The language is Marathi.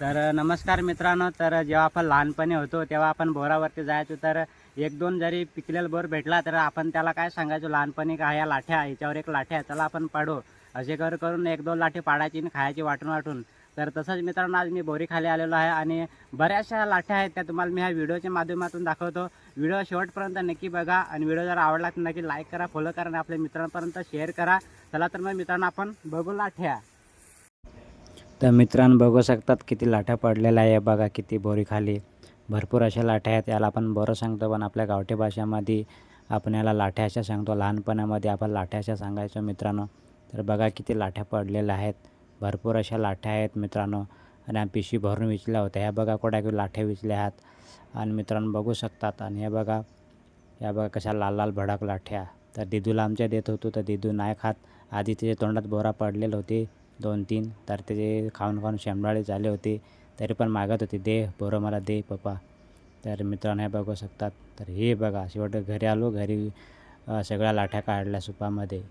तर नमस्कार मित्रांनो. तर जेव्हा आपण लहानपणी होतो तेव्हा आपण बोरावरती जायचो. तर एक दोन जरी पिकलेला बोर भेटला तर आपण त्याला काय सांगायचो? लहानपणी का ह्या लाठ्या याच्यावर एक लाठ्या चला आपण पाडू. असे कर करून एक दोन लाठी पाडायची आणि खायची वाटून वाटून. तर तसंच मित्रांनो आज मी बोरीखाली आलेलो आहे आणि बऱ्याचशा लाठ्या आहेत त्या तुम्हाला मी ह्या व्हिडिओच्या माध्यमातून दाखवतो. व्हिडिओ शेवटपर्यंत नक्की बघा आणि व्हिडिओ जर आवडला तर नक्की लाईक करा फॉलो करा आणि आपल्या मित्रांपर्यंत शेअर करा. चला तर मग मित्रांनो आपण बघू लाठ्या. तर मित्रांनो बघू शकतात किती लाठ्या पडलेल्या आहे. बघा किती बोरी खाली. भरपूर अशा लाठ्या आहेत. याला आपण बरं सांगतो पण आपल्या गावठी भाषेमध्ये आपण याला लाठ्या अशा सांगतो. लहानपणामध्ये आपण लाठ्या अशा सांगायचो मित्रांनो. तर बघा किती लाठ्या पडलेल्या आहेत. भरपूर अशा लाठ्या आहेत मित्रांनो. आणि आम्ही पिशवी भरून विचल्या होत्या. ह्या बघा कोड्या लाठ्या विचल्या आहेत. आणि मित्रांनो बघू शकतात. आणि हे बघा या बघा कशा लाल लाल भडक लाठ्या तर दिदूला आमच्या देत होतो तर दिदू नाही खात. आधी तिच्या तोंडात बोरा पडलेलं होती. दोन तीन. तर त्याचे खाऊन खाऊन शेंबडाळे झाले होते तरी पण मागत होते. दे बोरं मला दे पप्पा. तर मित्रांनो हे बघू शकतात. तर हे बघा शेवट घरी आलो. घरी सगळ्या लाठ्या काढल्या सुपामध्ये.